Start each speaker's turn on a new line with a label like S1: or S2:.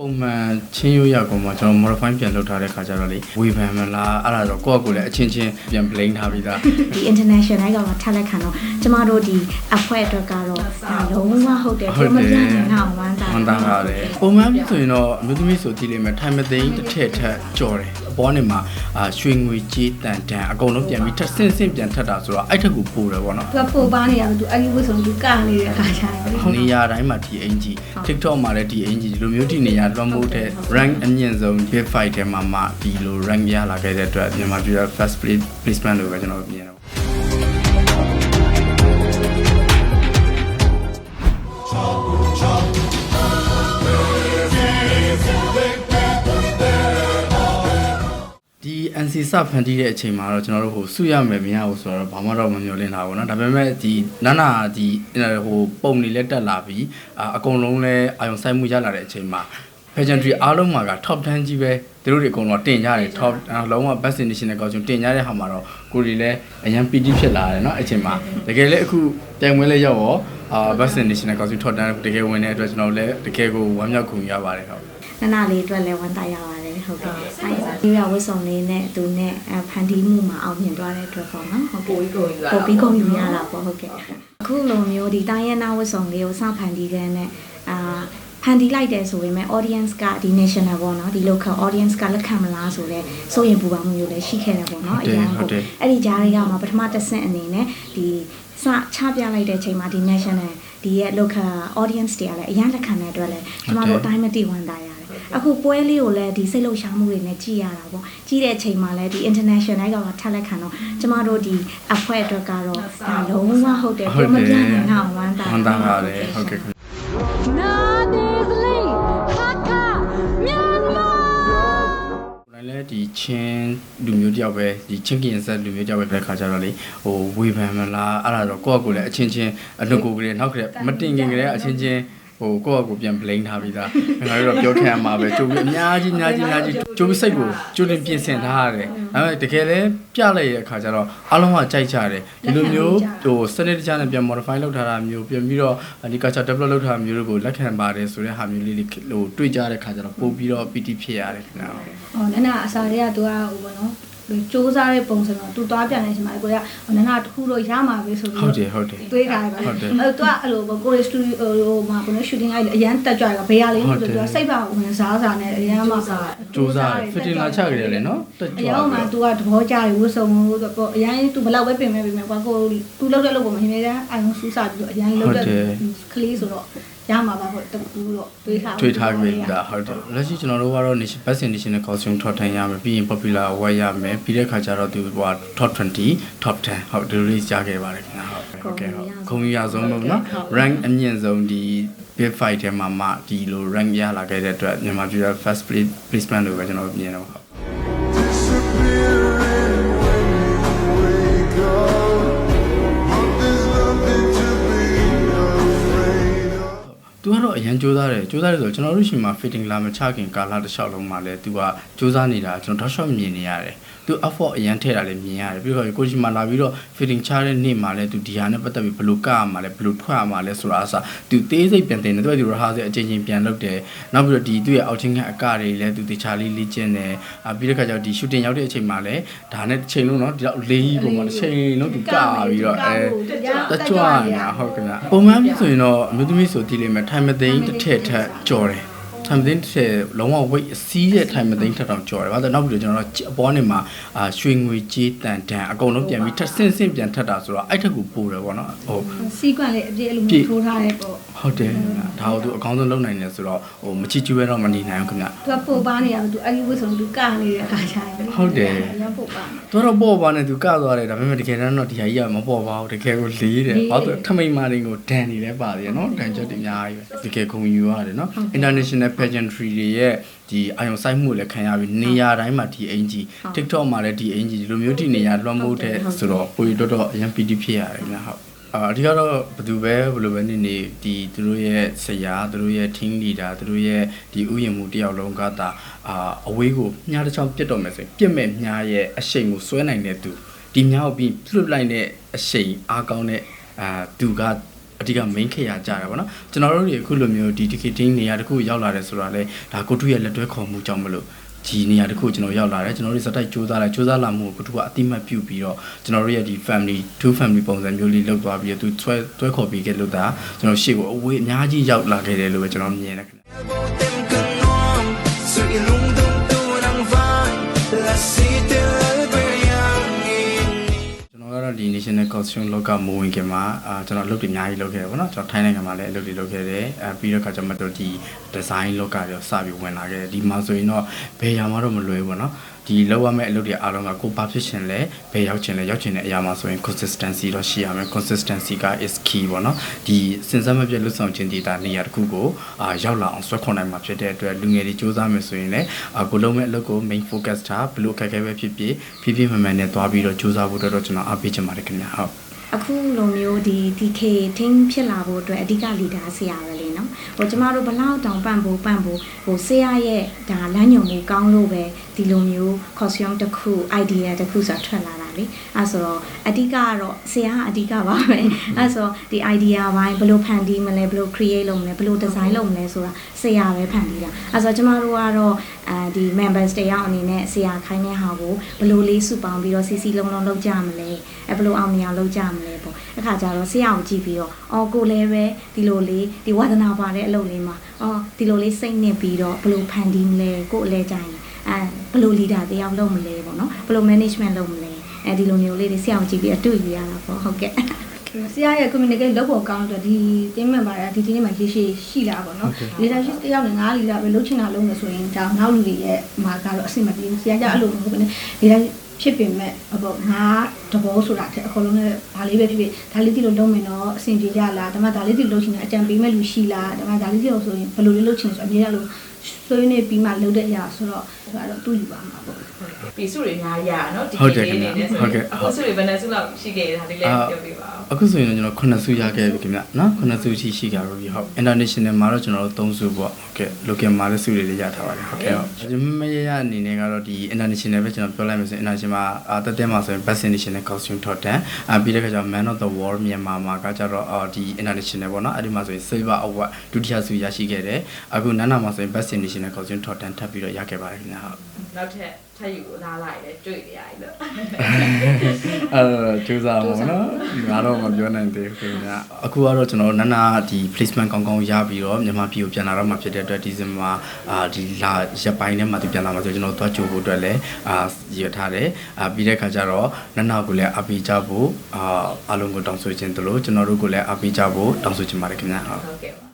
S1: ပုံမှန်ချင်းရိုးရကောင်မှာကျွန်တော် modify ပြန်လုပ်ထားတဲ့ခါကျတော့လေဝေဖန်မလားအဲ့ဒါတော့ကိုယ့်အကိုလည်းအချင်းချင်းပြန် blame ထားပြီးသား
S2: ဒီ international ကမှထပ်လက်ခံတော့ကျမတို့ဒီအဖွဲ့အတွက်ကတော့ဒါလုံးဝဟုတ်တယ်ပြောမပြနိုင်တော့ဝမ်းသာ
S1: ဝမ်းသာပါတယ်ပုံမှန်ပြဆိုရင်တော့အမျိုးသမီးဆိုကြည့်လိမ့်မယ်ထိုင်မသိန်းတစ်ထက်ထက်ကြော်တယ်အ ပေါ်နေမှာအာရွှေငွေကြေးတန်တန်အကုန်လုံးပြန်ပြီးထက်ဆင့်ဆင့်ပြန်ထက်တာဆိုတော့အဲ့ထက်ကိုပိုတယ်ပေါ့နော်
S3: သူကပိုပါနေရတယ်သူအဲ့ဒီဝတ်ဆုံးသူကနေတဲ့ခါကျရင်လေ
S1: နေရာတိုင်းမှာဒီအင်ဂျီ TikTok မှာလည်းဒီအင်ဂျီဒီလိုမျိုးဒီနေရာလွှမ်းမိုးတဲ့ rank အမြင့်ဆုံး big fight ထဲမှာမှဒီလို rank ရလာခဲ့တဲ့အတွက်မြန်မာပြည်က first place placement လို့ပဲကျွန်တော်မြင်တယ် စဖန်တီးတဲ့အချိန်မှာတော့ကျွန်တော်တို့ဟိုစုရမယ်မရဘူးဆိုတော့ဘာမှတော့မမျှော်လင့်တာပေါ့နော်ဒါပေမဲ့ဒီနာနာဒီဟိုပုံနေလက်တက်လာပြီးအာအကုန်လုံးလဲအာယုံဆိုင်မှုရလာတဲ့အချိန်မှာ pageantry အားလုံးမှာက top 10ကြီးပဲသူတို့တွေအကုန်လုံးတင်ကြတယ် top လုံးဝ best international ကောက်ချုံတင်ကြတဲ့ဟာမှာတော့ကိုရီလည်းအရန် PT ဖြစ်လာတယ်เนาะအချိန်မှာတကယ်လည်းအခုတိုင်ဝဲလဲရောက်ရောအာ best international ကောက်ချုံ top 10တကယ်ဝင်တဲ့အတွက်ကျွန်တော်လည်းတကယ်ကိုဝမ်းမြောက်ခုန်ရပါတယ်ဟုတ်
S2: နနလေးအတွက်လည်းဝမ်းသာရပါ တယ်ဟုတ်ကဲ့အဲဒီရဝတ်ဆောင်လေးနဲ့သူနဲ့ဖန်တီးမှုမှာအောင်မြင်သွားတဲ့အတွက်ပေါ့နော်ဟုတ်ကဲ့
S4: ကိုကြီးကိုကြီးပါ
S2: ပို့ပြီးကုန်ယူရတာပေါ့ဟုတ်ကဲ့အခုလိုမျိုးဒီတိုင်းရနာဝတ်ဆောင်လေးကိုစဖန်တီးတဲ့နဲ့အာဖန်တီးလိုက်တယ်ဆိုပေမဲ့ audience ကဒီ national ပေါ့နော်ဒီ local audience ကလက်ခံမလားဆိုတော့စိုးရင်ပူပါမှုမျိုးလည်းရှိခဲ့တယ်ပေါ့နော်အရင်ကအဲ့ဒီကြားတွေကမှပထမတစ်ဆင့်အနေနဲ့ဒီ စချပြလိုက်တဲ့အချိန်မှာဒီ national ဒီရဲ့ local audience တွေကလည်းအရင်လက်ခံတဲ့အတွက်လည်းကျမတို့အတိုင်းမတိဝမ်းသာရတယ်အခုပွဲလေးကိုလည်းဒီစိတ်လှုပ်ရှားမှုတွေနဲ့ကြည်ရတာပေါ့ကြည်တဲ့အချိန်မှာလည်းဒီ international ကမှထပ်လက်ခံတော့ကျမတို့ဒီအဖွဲ့အတွက်ကတော့ဒါလုံးဝဟုတ်တယ်ပြောမပြနိုင်တော့ဝမ်းသာ
S1: ဝမ်းသာပါတယ်ဟုတ်ကဲ့ခင်ဗျ
S3: ဒီ
S1: ချင်းလူမျိုးတယောက်ပဲဒီချင်းကင်ဆက်လူမျိုးတယောက်ပဲပြတဲ့ခါကျတော့လေဟိုဝေဖန်မလားအဲ့ဒါတော့ကိုယ့်အကိုလည်းအချင်းချင်းအလုပ်ကိုကလေးနောက်ကလေးမတင်ခင်ကလေးအချင်းချင်း ဟိုကိုယ့်အကိုပြန် blame ထားပြီးသားငါတို့တော့ပြောခံရမှာပဲကြိုးပြီးအများကြီးအများကြီးအများကြီးကြိုးပြီးစိတ်ကိုကြိုးတင်ပြင်ဆင်ထားရတယ်ဒါပေမဲ့တကယ်လည်းပြလိုက်တဲ့အခါကျတော့အားလုံးကကြိုက်ကြတယ်ဒီလိုမျိုးဟိုစနစ်တကျနဲ့ပြန် modify လုပ်ထားတာမျိုးပြန်ပြီးတော့ဒီ culture develop လုပ်ထားတာမျိုးတွေကိုလက်ခံပါတယ်ဆိုတဲ့ဟာမျိုးလေးတွေဟိုတွေ့ကြတဲ့ခါကျတော့ပို့ပြီးတော့ PT ဖြစ်ရတယ်ခင်ဗျာ
S3: ဟောနနာအစာတွေကသူကဟိုဘောနော် စူးစားတဲ့ပုံစံတော့သူသွားပြန်နေချိန်မှာကိုကနနာတစ်ခုတော့ရမှာပဲဆိုပြီး
S1: ဟုတ်တယ်ဟုတ်တယ်
S3: တွေးထားတယ်
S1: ဟုတ်တယ်
S3: အဲ့သူကအဲ့လိုကိုရီစတူဒီယိုမှာဘယ်လို shooting အဲ့အရန်တက်ကြွရဘေးရလေးလို့သူကစိတ်ပါဝင်စားစားနဲ့အရန်မှာ
S1: စူးစမ်းဖစ်တင်လာချခဲ့တယ်လေနော်တက်
S3: အ
S1: ကြွ
S3: ရန်မှာသူကသဘောကျတယ်ဝှဆုံးလို့တော့အရန်သူဘလောက်ပဲပြင်မဲ့ပြင်မဲ့ကွာကိုသူလောက်တဲ့လောက်ပေါ်မှာနေနေအာရုံစူးစားပြီးတော့အရန်လောက်တဲ့ကလေးဆိုတော့ ရမှာပါပေါ့တကူတော့တွေးထား
S1: ထွေးထားခဲ့တာဟုတ်တယ်လက်ရှိကျွန်တော်တို့ကတော့ nation best national costume top 10ရမယ်ပြီးရင် popular award ရမယ်ပြီးတဲ့ခါကျတော့ဒီဟို top 20 top 10ဟုတ်ဒီလိုကြားခဲ့ပါတယ်ခင်ဗျာဟုတ်ကဲ့ဟုတ်ခုံရဆုံးလို့နော် rank အမြင့်ဆုံးဒီ big fight ထဲမှာမှဒီလို rank ရလာခဲ့တဲ့အတွက်မြန်မာပြည်က first place placement လို့ပဲကျွန်တော်မြင်တော့ သူကတော့အရန်စူးစမ်းတယ်စူးစမ်းတယ်ဆိုတော့ကျွန်တော်တို့ရှင်မှာ fitting လာမချခင်ကာလတစ်လျှောက်လုံးမှာလည်းသူကစူးစမ်းနေတာကျွန်တော် shot မြင်နေရတယ်သူ effort အရန်ထည့်တာလည်းမြင်ရတယ်ပြီးတော့ကိုကြီးမှာလာပြီးတော့ fitting ချတဲ့နေ့မှာလည်းသူဒီဟာနဲ့ပတ်သက်ပြီးဘယ်လိုကရမှာလဲဘယ်လိုထွက်ရမှာလဲဆိုတာအစသူသေးစိတ်ပြန်တင်တယ်သူကသူ rehearsal အချိန်ချင်းပြန်လုပ်တယ်နောက်ပြီးတော့ဒီသူ့ရဲ့ outing ကအကတွေလည်းသူတေချာလေးလေ့ကျင့်တယ်အပြီးတဲ့ခါကျတော့ဒီ shooting ရောက်တဲ့အချိန်မှာလည်းဒါနဲ့တစ်ချိန်လုံးတော့ဒီလောက်လေးကြီးပုံမှာတစ်ချိန်လုံးသူကပြီးတော့အဲတချွာနေတာဟုတ်ကဲ့ပုံမှန်ဆိုရင်တော့မြို့သမီးဆိုတီးလိမ့်မယ်ထိုင်မသိန်းတစ်ထက်ထက်ကြော်တယ်။ ထိုင်မသိန်းတစ်ထက်လုံးဝ weight အစီးတဲ့ထိုင်မသိန်းထက်တောင်ကြော်တယ်။ဘာလို့လဲနောက်ပြီးတော့ကျွန်တော်တို့အပေါ်နေမှာအာရွှေငွေကြေးတန်တန်အကုန်လုံးပြန်ပြီးထက်ဆင့်ဆင့်ပြန်ထက်တာဆိုတော့အဲ့ထက်ကိုပိုတယ်ပေါ့နော်။ဟုတ်
S3: စီကွန်လေးအပြည့်အလိုမျိုးထိုးထားတဲ့ပေါ့
S1: ဟုတ်တယ်။ဒါကိုသူအကောင်းဆုံးလုပ်နိုင်တယ်ဆိုတော့ဟိုမချစ်ကျွဲတော့မနေနိုင်ဘူးခင်ဗျ။
S3: သူကပိုပါနေရတယ်သူအဲ့ဒီဝတ်ဆုံးသူကနေတဲ့အခါကျရင်
S1: ဟုတ်တယ်
S3: ရပိုပါ
S1: သူတော့ပေါ့ပါနဲ့သူကသွားတယ်ဒါပေမဲ့တကယ်တမ်းတော့ဒီဟာကြီးကမပေါ့ပါဘူးတကယ်ကိုလေးတယ်ဘာလို့လဲထမိန်မာရင်ကိုဒန်နေလဲပါသေးတယ်နော်ဒန်ချက်တွေအများကြီးပဲတကယ်ခုံယူရတယ်နော် international pageantry တွေရဲ့ဒီအာယုံစိုက်မှုလည်းခံရပြီးနေရာတိုင်းမှာဒီအင်ဂျီ TikTok မှာလည်းဒီအင်ဂျီဒီလိုမျိုးဒီနေရာလွှမ်းမိုးတဲ့ဆိုတော့ပိုတော်တော်အရင် PD ဖြစ်ရတယ်များဟုတ်အာအဓိကတော့ဘယ်သူပဲဘယ်လိုပဲနေနေဒီသူတို့ရဲ့ဆရာသူတို့ရဲ့ team leader သူတို့ရဲ့ဒီဥယျာဉ်မှုတယောက်လုံးကတာအာအဝေးကိုမြားတစ်ချောင်းပြတ်တော့မယ်ဆိုရင်ပြစ်မဲ့မြားရဲ့အရှိန်ကိုစွဲနိုင်တဲ့သူဒီမြားကိုပြီးလွတ်လိုက်တဲ့အရှိန်အားကောင်းတဲ့အာသူက အဓိက main ခေတ်ရကြတာပေါ့နော်ကျွန်တော်တို့တွေအခုလိုမျိုးဒီ ticketing နေရာတစ်ခုရောက်လာတယ်ဆိုတာလေဒါကိုထုရဲ့လက်တွဲခေါ်မှုကြောင့်မလို့ဒီနေရာတစ်ခုကျွန်တော်ရောက်လာတယ်ကျွန်တော်တို့စတိုက်စူးစမ်းလိုက်စူးစမ်းလာမှုကိုကိုထုကအတိမတ်ပြုပြီးတော့ကျွန်တော်တို့ရဲ့ဒီ family two family ပုံစံမျိုးလေးလောက်သွားပြီးတော့သူဆွဲတွဲခေါ်ပြီးခဲ့လို့ဒါကျွန်တော်ရှေ့ကိုအဝေးအများကြီးရောက်လာခဲ့တယ်လို့ပဲကျွန်တော်မြင်တယ်ခင်ဗျ ဒီ national costume လောကမဝင်ခင်မှာအာကျွန်တော်အလုပ်တွေအများကြီးလုပ်ခဲ့တယ်ပေါ့နော်ကျွန်တော်ထိုင်းနိုင်ငံမှာလည်းအလုပ်တွေလုပ်ခဲ့တယ်အဲပြီးတော့ခါကျမှတော့ဒီ design လောကတွေစပြီးဝင်လာခဲ့တယ်ဒီမှာဆိုရင်တော့ဘယ်ရာမှတော့မလွယ်ဘူးပေါ့နော် ဒီလောက်ရမယ့်အလုပ်တွေအားလုံးကကိုဘာဖြစ်ရှင်လဲဘယ်ရောက်ချင်လဲရောက်ချင်တဲ့အရာမှာဆိုရင် consistency တော့ရှိရမယ် consistency က is key ပေါ့နော်ဒီစဉ်ဆက်မပြတ်လွတ်ဆောင်ခြင်းဒေတာနေရာတစ်ခုကိုအာရောက်လာအောင်ဆွဲခွန်နိုင်မှာဖြစ်တဲ့အတွက်လူငယ်တွေစူးစမ်းမယ်ဆိုရင်လည်းအာကိုလုံးမဲ့အလုပ်ကို main focus ထားဘလို့အခက်အခဲပဲဖြစ်ဖြစ်ဖြည်းဖြည်းမှန်မှန်နဲ့သွားပြီးတော့စူးစမ်းဖို့အတွက်တော့ကျွန်တော်အားပေးချင်ပါတယ်ခင်ဗျာဟုတ်
S2: အခုလိုမျိုးဒီ DK ထင်းဖြစ်လာဖို့အတွက်အဓိကလီဒါဆရာပဲလေနော် ဟိုကျမတို့ဘလောက်တောင်ပန့်ဖို့ပန့်ဖို့ဟိုဆရာရဲ့ဒါလမ်းညွှန်မှုကောင်းလို့ပဲဒီလိုမျိုး costume တစ်ခု idea တစ်ခုဆိုတာထွက်လာတာ လေအဲဆိုတော့အဓိကကတော့ဆရာကအဓိကပါပဲအဲဆိုဒီ idea ဘိုင်းဘယ်လိုဖန်တီးမလဲဘယ်လို create လုပ်မလဲဘယ်လို design လုပ်မလဲဆိုတာဆရာပဲဖန်တီးတာအဲဆိုတော့ကျမတို့ကတော့အဲဒီ members တယောက်အနေနဲ့ဆရာခိုင်းတဲ့ဟာကိုဘယ်လိုလေးစုပေါင်းပြီးတော့စီစီလုံးလုံးလုပ်ကြမလဲအဲဘယ်လိုအောင်မြင်အောင်လုပ်ကြမလဲပေါ့အခါကျတော့ဆရာကိုကြည့်ပြီးတော့အော်ကိုလည်းပဲဒီလိုလေးဒီဝါသနာပါတဲ့အလုပ်လေးမှာအော်ဒီလိုလေးစိတ်နှစ်ပြီးတော့ဘယ်လိုဖန်တီးမလဲကိုယ်အလဲကြရင်အဲဘယ်လို leader တယောက်လုပ်မလဲပေါ့နော်ဘယ်လို management လုပ်မလဲ အဲဒီလိုမျိုးလေးတွေဆရာကိုကြည့်ပြီးအတူယူရတာပေါ့ဟုတ်ကဲ့
S3: ဆရာရဲ့ communicate လုပ်ဖို့ကောင်းတော့ဒီ team member ကဒီ team မှာရေးရှိရှိလာပါတော့ leadership တယောက်နဲ့9 leader ပဲလုပ်ချင်တာလုပ်မယ်ဆိုရင်ဒါနောက်လူတွေရဲ့မှာကတော့အဆင်မပြေဘူးဆရာကအဲ့လိုမဟုတ်ဘူးね leader ဖြစ်ပင်မဲ့ပေါ့ငါသဘောဆိုတာတဲ့အခုလုံးလည်းဒါလေးပဲဖြစ်ဖြစ်ဒါလေးတိလို့လုပ်မယ်တော့အဆင်ပြေရလားဒါမှဒါလေးတိလို့လုပ်ချင်တယ်အကြံပေးမဲ့လူရှိလားဒါမှဒါလေးတိလို့ဆိုရင်ဘယ်လိုလေးလုပ်ချင်လဲဆိုအမြဲတမ်းလို့ဆွေးနွေးပြီးမှလုပ်တဲ့အရာဆိုတော့ဒါတော့သူ့ယူပါမှာပေါ့
S5: ပီစုတွေများရနော်ဒီကိ
S1: လေး
S5: နေနေဆို
S1: တော့
S5: အခုစုတွေဘယ်နှစုလောက်ရှိခဲ့တာလေးလည်းပြောပြပါ
S1: အခုဆိုရင်ကျွန်တော်9စုရခဲ့ပြီခင်ဗျနော်9စုရှိရှိကြတော့ပြီဟုတ် international မှာတော့ကျွန်တော်တို့3စုပေါ့ဟုတ်ကဲ့ local မှာလည်းစုတွေလည်းရထားပါတယ်ဟုတ်ကဲ့ဟုတ်မမရရအနေနဲ့ကတော့ဒီ international ပဲကျွန်တော်ပြောလိုက်မယ်ဆိုရင် international မှာတက်တက်မှာဆိုရင် vaccination international costume ထော်တန်အာပြီးတဲ့ခါကျတော့ man of the world မြန်မာမှာကကြတော့အာဒီ international ပေါ့နော်အဲ့ဒီမှာဆိုရင် silver award ဒုတိယစုရရှိခဲ့တယ်အခုနန်းနာမှာဆိုရင် best international costume ထော်တန်ထပ်ပြီးတော့ရခဲ့ပါတယ်ခင်ဗျဟုတ်
S5: နောက်ထပ် ထပ်ယူလာလိုက်တယ်တွေ့နေရတယ်လို့
S1: အဲကျူးစားမှာနော်ငါတော့မပြောနိုင်သေးဘူးခင်ဗျာအခုကတော့ကျွန်တော်တို့နန်းနာဒီ placement ကောင်းကောင်းရပြီးတော့မြန်မာပြည်ကိုပြန်လာတော့မှဖြစ်တဲ့အတွက်ဒီဇင်ဘာအာဒီလာရက်ပိုင်းထဲမှာသူပြန်လာမှာဆိုကျွန်တော်တို့သွားကြိုဖို့အတွက်လည်းအာရည်ထားတယ်အာပြီးတဲ့ခါကျတော့နန်းနာကိုလည်းအပီကြဖို့အာအလုံးကိုတောင်းဆိုခြင်းတို့လို့ကျွန်တော်တို့ကိုလည်းအပီကြဖို့တောင်းဆိုချင်ပါတယ်ခင်ဗျာဟုတ်
S5: ဟုတ်ကဲ့ပါ